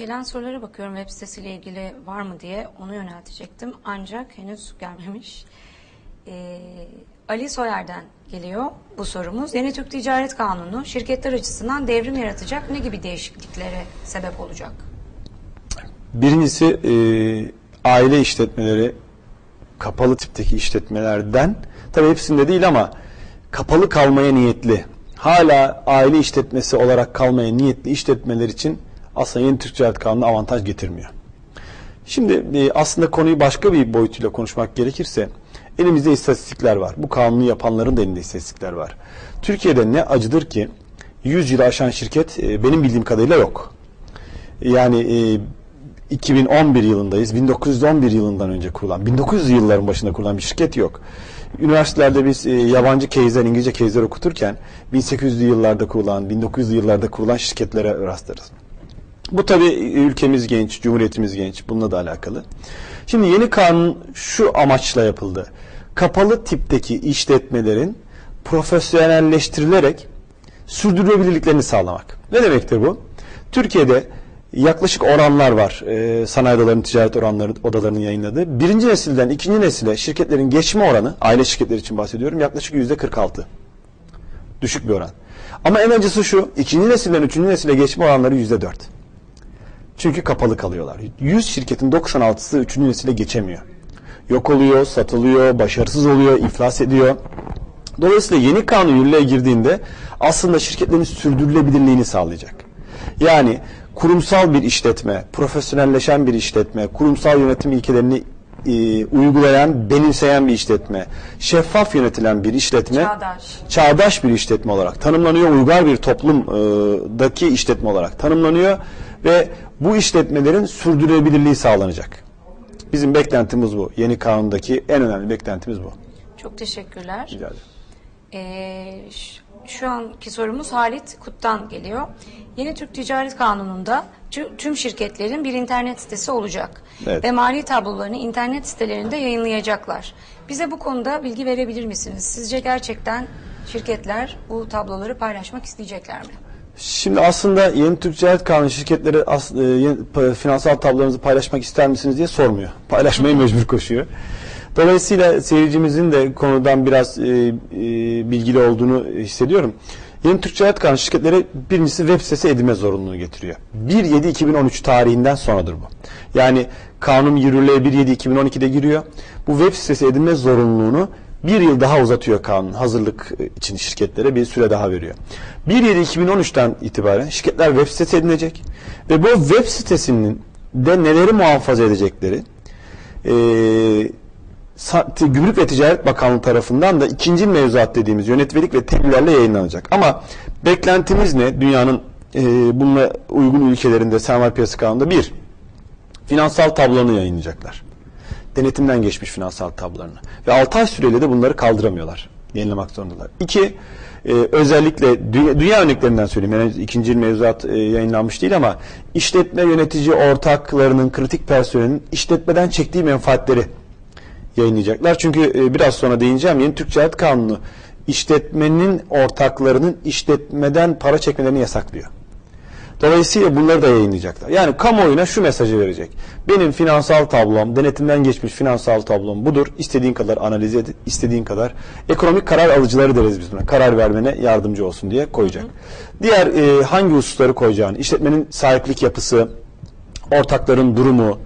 Gelen sorulara bakıyorum web sitesiyle ilgili var mı diye onu yöneltecektim. Ancak henüz gelmemiş. Ee, Ali Soyer'den geliyor bu sorumuz. Yeni Türk Ticaret Kanunu şirketler açısından devrim yaratacak ne gibi değişikliklere sebep olacak? Birincisi e, aile işletmeleri kapalı tipteki işletmelerden tabii hepsinde değil ama kapalı kalmaya niyetli hala aile işletmesi olarak kalmaya niyetli işletmeler için aslında yeni Türk Ticaret Kanunu avantaj getirmiyor. Şimdi e, aslında konuyu başka bir boyutuyla konuşmak gerekirse elimizde istatistikler var. Bu kanunu yapanların da elinde istatistikler var. Türkiye'de ne acıdır ki 100 yılı aşan şirket e, benim bildiğim kadarıyla yok. Yani e, 2011 yılındayız. 1911 yılından önce kurulan, 1900 yılların başında kurulan bir şirket yok. Üniversitelerde biz e, yabancı case'ler, İngilizce case'ler okuturken 1800'lü yıllarda kurulan, 1900'lü yıllarda kurulan şirketlere rastlarız. Bu tabi ülkemiz genç, cumhuriyetimiz genç. Bununla da alakalı. Şimdi yeni kanun şu amaçla yapıldı. Kapalı tipteki işletmelerin profesyonelleştirilerek sürdürülebilirliklerini sağlamak. Ne demektir bu? Türkiye'de yaklaşık oranlar var. E, sanayi odalarının, ticaret oranları, odalarının yayınladığı. Birinci nesilden ikinci nesile şirketlerin geçme oranı, aile şirketleri için bahsediyorum, yaklaşık yüzde 46. Düşük bir oran. Ama en acısı şu, ikinci nesilden üçüncü nesile geçme oranları yüzde 4. Çünkü kapalı kalıyorlar. 100 şirketin 96'sı 3. nesile geçemiyor. Yok oluyor, satılıyor, başarısız oluyor, iflas ediyor. Dolayısıyla yeni kanun yürürlüğe girdiğinde aslında şirketlerin sürdürülebilirliğini sağlayacak. Yani kurumsal bir işletme, profesyonelleşen bir işletme, kurumsal yönetim ilkelerini e, uygulayan, benimseyen bir işletme, şeffaf yönetilen bir işletme, Çağdaş. çağdaş bir işletme olarak tanımlanıyor, uygar bir toplumdaki işletme olarak tanımlanıyor ve bu işletmelerin sürdürülebilirliği sağlanacak. Bizim beklentimiz bu. Yeni kanundaki en önemli beklentimiz bu. Çok teşekkürler. Rica ederim. Ee, şu anki sorumuz Halit Kut'tan geliyor. Yeni Türk Ticaret Kanunu'nda tü- tüm şirketlerin bir internet sitesi olacak. Evet. Ve mali tablolarını internet sitelerinde yayınlayacaklar. Bize bu konuda bilgi verebilir misiniz? Sizce gerçekten şirketler bu tabloları paylaşmak isteyecekler mi? Şimdi aslında yeni Türk Ticaret Kanunu şirketleri as, e, yeni, finansal tablolarınızı paylaşmak ister misiniz diye sormuyor. Paylaşmayı mecbur koşuyor. Dolayısıyla seyircimizin de konudan biraz e, e, bilgili olduğunu hissediyorum. Yeni Türk Ticaret Kanunu şirketleri birincisi web sitesi edinme zorunluluğu getiriyor. 1.7.2013 tarihinden sonradır bu. Yani kanun yürürlüğe 1.7.2012'de giriyor. Bu web sitesi edinme zorunluluğunu bir yıl daha uzatıyor kanun. Hazırlık için şirketlere bir süre daha veriyor. 1.7.2013'ten itibaren şirketler web sitesi edinecek ve bu web sitesinin de neleri muhafaza edecekleri e, Gümrük ve Ticaret Bakanlığı tarafından da ikinci mevzuat dediğimiz yönetmelik ve tebliğlerle yayınlanacak. Ama beklentimiz ne? Dünyanın e, bununla uygun ülkelerinde sermaye piyasası kanununda bir, finansal tablolarını yayınlayacaklar. Denetimden geçmiş finansal tablolarını. Ve 6 ay süreyle de bunları kaldıramıyorlar. Yenilemek zorundalar. İki, e, özellikle dünya, dünya örneklerinden söyleyeyim. Yani ikinci mevzuat e, yayınlanmış değil ama işletme yönetici ortaklarının kritik personelinin işletmeden çektiği menfaatleri yayınlayacaklar. Çünkü e, biraz sonra değineceğim yeni Türk Ticaret Kanunu işletmenin ortaklarının işletmeden para çekmelerini yasaklıyor. Dolayısıyla bunları da yayınlayacaklar. Yani kamuoyuna şu mesajı verecek. Benim finansal tablom, denetimden geçmiş finansal tablom budur. İstediğin kadar analiz et, istediğin kadar ekonomik karar alıcıları deriz biz buna. Karar vermene yardımcı olsun diye koyacak. Diğer e, hangi hususları koyacağını, işletmenin sahiplik yapısı, ortakların durumu,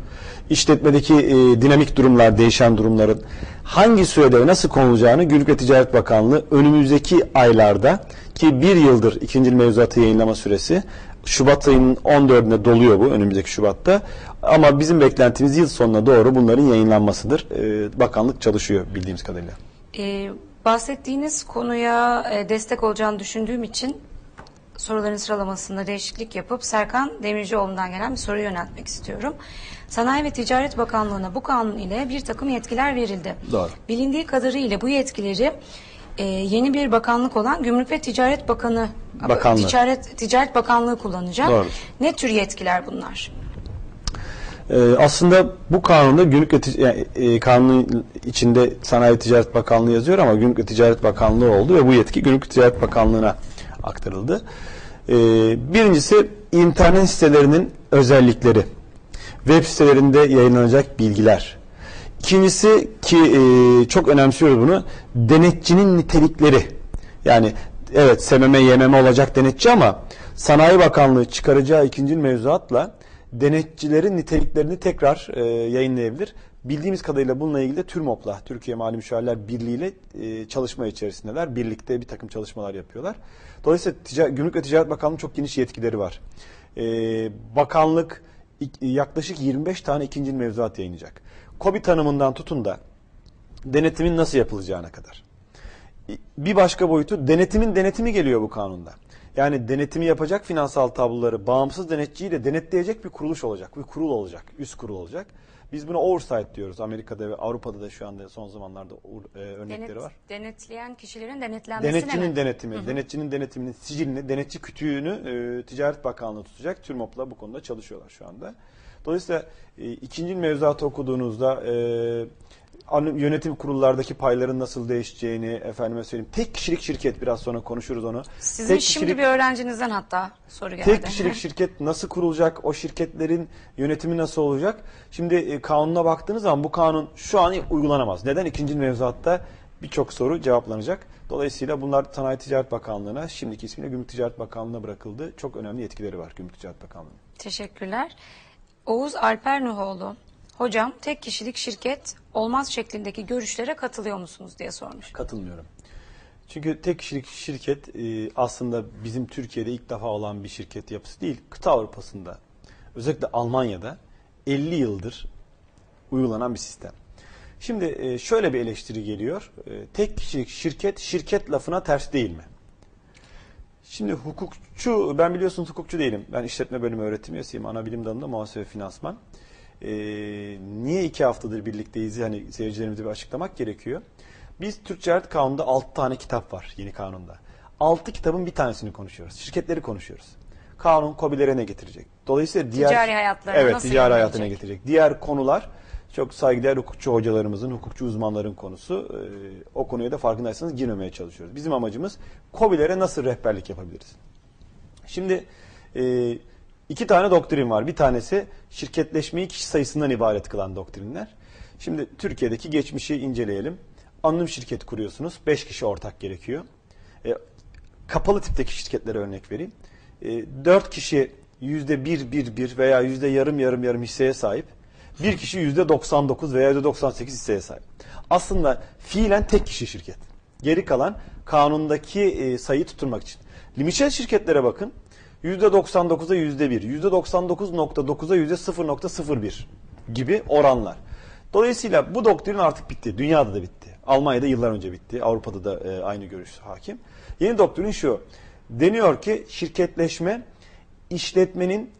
işletmedeki e, dinamik durumlar, değişen durumların hangi sürede ve nasıl konulacağını Gümrük ve Ticaret Bakanlığı önümüzdeki aylarda ki bir yıldır ikinci mevzuatı yayınlama süresi Şubat ayının 14'ünde doluyor bu önümüzdeki Şubat'ta ama bizim beklentimiz yıl sonuna doğru bunların yayınlanmasıdır. E, bakanlık çalışıyor bildiğimiz kadarıyla. Ee, bahsettiğiniz konuya e, destek olacağını düşündüğüm için soruların sıralamasında değişiklik yapıp Serkan Demircioğlu'ndan gelen bir soru yöneltmek istiyorum. Sanayi ve Ticaret Bakanlığı'na bu kanun ile bir takım yetkiler verildi. Doğru. Bilindiği kadarıyla bu yetkileri e, yeni bir bakanlık olan Gümrük ve Ticaret Bakanı Bakanlığı. Ticaret Ticaret Bakanlığı kullanacak. Doğru. Ne tür yetkiler bunlar? Ee, aslında bu kanunda Gümrük ve yani, e, kanunun içinde Sanayi Ticaret Bakanlığı yazıyor ama Gümrük ve Ticaret Bakanlığı oldu ve bu yetki Gümrük ve Ticaret Bakanlığı'na aktarıldı. Ee, birincisi internet sitelerinin özellikleri. Web sitelerinde yayınlanacak bilgiler. İkincisi ki e, çok önemsiyoruz bunu. Denetçinin nitelikleri. Yani evet SMM, YMM olacak denetçi ama Sanayi Bakanlığı çıkaracağı ikinci mevzuatla denetçilerin niteliklerini tekrar e, yayınlayabilir. Bildiğimiz kadarıyla bununla ilgili de TÜRMOP'la, Türkiye Mali Müşavirler Birliği ile e, çalışma içerisindeler. Birlikte bir takım çalışmalar yapıyorlar. Dolayısıyla tica- Gümrük ve Ticaret Bakanlığı çok geniş yetkileri var. E, bakanlık yaklaşık 25 tane ikinci mevzuat yayınlayacak. KOBİ tanımından tutun da denetimin nasıl yapılacağına kadar. Bir başka boyutu denetimin denetimi geliyor bu kanunda. Yani denetimi yapacak finansal tabloları bağımsız denetçiyle denetleyecek bir kuruluş olacak. Bir kurul olacak. Üst kurul olacak. Biz buna oversight diyoruz. Amerika'da ve Avrupa'da da şu anda son zamanlarda e, örnekleri Denet- var. denetleyen kişilerin denetlenmesine Denetçinin mi? denetimi, denetçinin denetiminin sicilini, denetçi kütüğünü e, Ticaret Bakanlığı tutacak. TÜRMOP'la bu konuda çalışıyorlar şu anda. Dolayısıyla e, ikinci mevzuatı okuduğunuzda e, yönetim kurullardaki payların nasıl değişeceğini efendime söyleyeyim. Tek kişilik şirket biraz sonra konuşuruz onu. Sizin tek şimdi kişilik- bir öğrencinizden hatta soru geldi. Tek kişilik şirket nasıl kurulacak? O şirketlerin yönetimi nasıl olacak? Şimdi e, kanuna baktığınız zaman bu kanun şu an uygulanamaz. Neden? İkinci mevzuatta birçok soru cevaplanacak. Dolayısıyla bunlar Sanayi Ticaret Bakanlığı'na, şimdiki ismiyle Gümrük Ticaret Bakanlığı'na bırakıldı. Çok önemli yetkileri var Gümrük Ticaret Bakanlığı'nın. Teşekkürler. Oğuz Alper Nuhoğlu. Hocam tek kişilik şirket olmaz şeklindeki görüşlere katılıyor musunuz diye sormuş. Katılmıyorum. Çünkü tek kişilik şirket e, aslında bizim Türkiye'de ilk defa olan bir şirket yapısı değil. Kıta Avrupa'sında özellikle Almanya'da 50 yıldır uygulanan bir sistem. Şimdi e, şöyle bir eleştiri geliyor. E, tek kişilik şirket şirket lafına ters değil mi? Şimdi hukukçu, ben biliyorsunuz hukukçu değilim. Ben işletme bölümü öğretim üyesiyim. Ana bilim dalında muhasebe finansman. Ee, niye iki haftadır birlikteyiz? Hani seyircilerimize bir açıklamak gerekiyor. Biz Türk Ticaret Kanunu'nda 6 tane kitap var yeni kanunda. 6 kitabın bir tanesini konuşuyoruz. Şirketleri konuşuyoruz. Kanun KOBİ'lere ne getirecek? Dolayısıyla diğer... Ticari hayatlarına evet, nasıl ticari hayatına getirecek. Diğer konular çok saygıdeğer hukukçu hocalarımızın, hukukçu uzmanların konusu. Ee, o konuya da farkındaysanız girmemeye çalışıyoruz. Bizim amacımız KOBİ'lere nasıl rehberlik yapabiliriz? Şimdi e, iki tane doktrin var. Bir tanesi şirketleşmeyi kişi sayısından ibaret kılan doktrinler. Şimdi Türkiye'deki geçmişi inceleyelim. Anonim şirket kuruyorsunuz. Beş kişi ortak gerekiyor. E, kapalı tipteki şirketlere örnek vereyim. E, dört kişi yüzde bir, bir, bir veya yüzde yarım yarım yarım hisseye sahip. Bir kişi yüzde 99 veya yüzde 98 hisseye sahip. Aslında fiilen tek kişi şirket. Geri kalan kanundaki e, sayıyı tutturmak için. Limitçel şirketlere bakın. %99'a %1, %99.9'a %0.01 gibi oranlar. Dolayısıyla bu doktrin artık bitti. Dünyada da bitti. Almanya'da yıllar önce bitti. Avrupa'da da e, aynı görüş hakim. Yeni doktrin şu. Deniyor ki şirketleşme işletmenin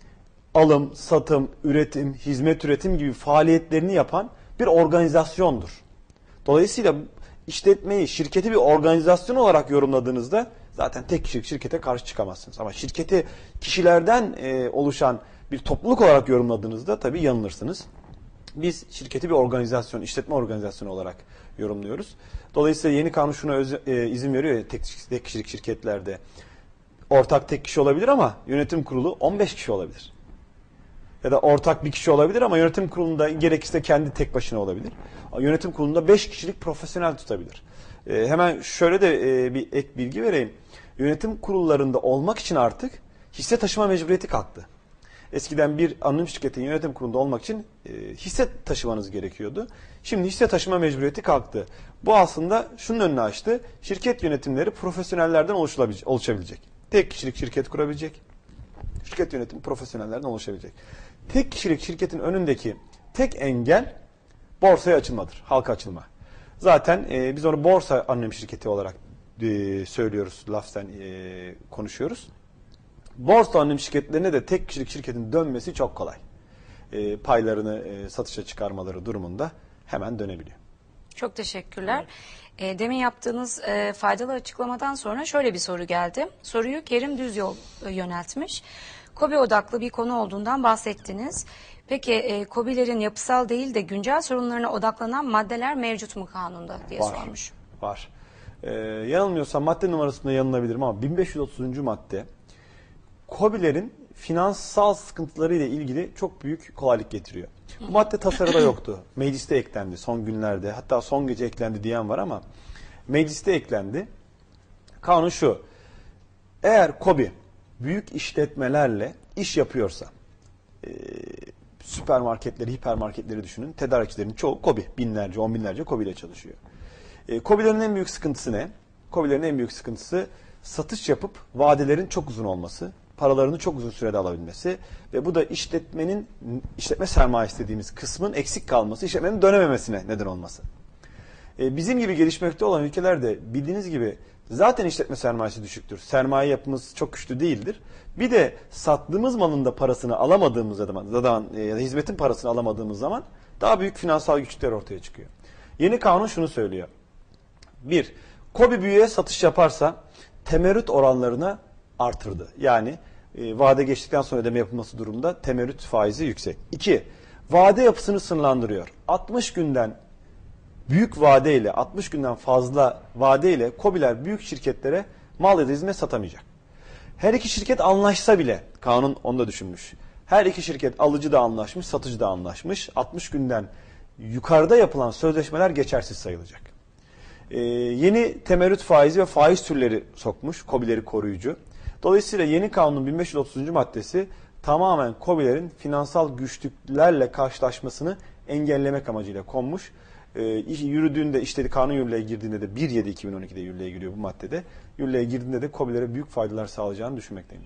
alım, satım, üretim, hizmet üretim gibi faaliyetlerini yapan bir organizasyondur. Dolayısıyla işletmeyi, şirketi bir organizasyon olarak yorumladığınızda zaten tek kişilik şirkete karşı çıkamazsınız. Ama şirketi kişilerden e, oluşan bir topluluk olarak yorumladığınızda tabii yanılırsınız. Biz şirketi bir organizasyon, işletme organizasyonu olarak yorumluyoruz. Dolayısıyla yeni kanun şuna öz- e, izin veriyor ya tek, tek kişilik şirketlerde. Ortak tek kişi olabilir ama yönetim kurulu 15 kişi olabilir ya da ortak bir kişi olabilir ama yönetim kurulunda gerekirse kendi tek başına olabilir. Yönetim kurulunda 5 kişilik profesyonel tutabilir. Ee, hemen şöyle de e, bir ek bilgi vereyim. Yönetim kurullarında olmak için artık hisse taşıma mecburiyeti kalktı. Eskiden bir anonim şirketin yönetim kurulunda olmak için e, hisse taşımanız gerekiyordu. Şimdi hisse taşıma mecburiyeti kalktı. Bu aslında şunun önünü açtı. Şirket yönetimleri profesyonellerden oluşabilecek. Tek kişilik şirket kurabilecek şirket yönetimi profesyonellerden oluşabilecek. Tek kişilik şirketin önündeki tek engel borsaya açılmadır, halka açılma. Zaten e, biz onu borsa anonim şirketi olarak e, söylüyoruz, laften e, konuşuyoruz. Borsa anonim şirketlerine de tek kişilik şirketin dönmesi çok kolay. E, paylarını e, satışa çıkarmaları durumunda hemen dönebiliyor. Çok teşekkürler. E, demin yaptığınız e, faydalı açıklamadan sonra şöyle bir soru geldi. Soruyu Kerim Düzyol e, yöneltmiş. KOBİ odaklı bir konu olduğundan bahsettiniz. Peki e, KOBİ'lerin yapısal değil de güncel sorunlarına odaklanan maddeler mevcut mu kanunda diye Var. sormuş. Var. Ee, yanılmıyorsam madde numarasında yanılabilirim ama 1530. madde KOBİ'lerin finansal sıkıntıları ile ilgili çok büyük kolaylık getiriyor. Bu madde tasarıda yoktu. Mecliste eklendi son günlerde. Hatta son gece eklendi diyen var ama mecliste eklendi. Kanun şu. Eğer KOBİ büyük işletmelerle iş yapıyorsa e, süpermarketleri, hipermarketleri düşünün. Tedarikçilerin çoğu KOBİ. Binlerce, on binlerce KOBİ ile çalışıyor. E, KOBİ'lerin en büyük sıkıntısı ne? KOBİ'lerin en büyük sıkıntısı satış yapıp vadelerin çok uzun olması, paralarını çok uzun sürede alabilmesi ve bu da işletmenin işletme sermayesi dediğimiz kısmın eksik kalması, işletmenin dönememesine neden olması. E, bizim gibi gelişmekte olan ülkelerde bildiğiniz gibi zaten işletme sermayesi düşüktür. Sermaye yapımız çok güçlü değildir. Bir de sattığımız malın da parasını alamadığımız zaman, zaman e, ya da hizmetin parasını alamadığımız zaman daha büyük finansal güçlükler ortaya çıkıyor. Yeni kanun şunu söylüyor. Bir, KOBİ büyüğe satış yaparsa temerrüt oranlarını artırdı. Yani e, vade geçtikten sonra ödeme yapılması durumunda temerrüt faizi yüksek. İki, vade yapısını sınırlandırıyor. 60 günden büyük vade ile 60 günden fazla vade ile KOBİ'ler büyük şirketlere mal ya da hizmet satamayacak. Her iki şirket anlaşsa bile kanun onu da düşünmüş. Her iki şirket alıcı da anlaşmış, satıcı da anlaşmış. 60 günden yukarıda yapılan sözleşmeler geçersiz sayılacak. Ee, yeni temerrüt faizi ve faiz türleri sokmuş, KOBİ'leri koruyucu. Dolayısıyla yeni kanunun 1530. maddesi tamamen KOBİ'lerin finansal güçlüklerle karşılaşmasını engellemek amacıyla konmuş. İş- yürüdüğünde işte kanun yürürlüğe girdiğinde de 1.7.2012'de yürürlüğe giriyor bu maddede. Yürürlüğe girdiğinde de KOBİ'lere büyük faydalar sağlayacağını düşünmekteyim.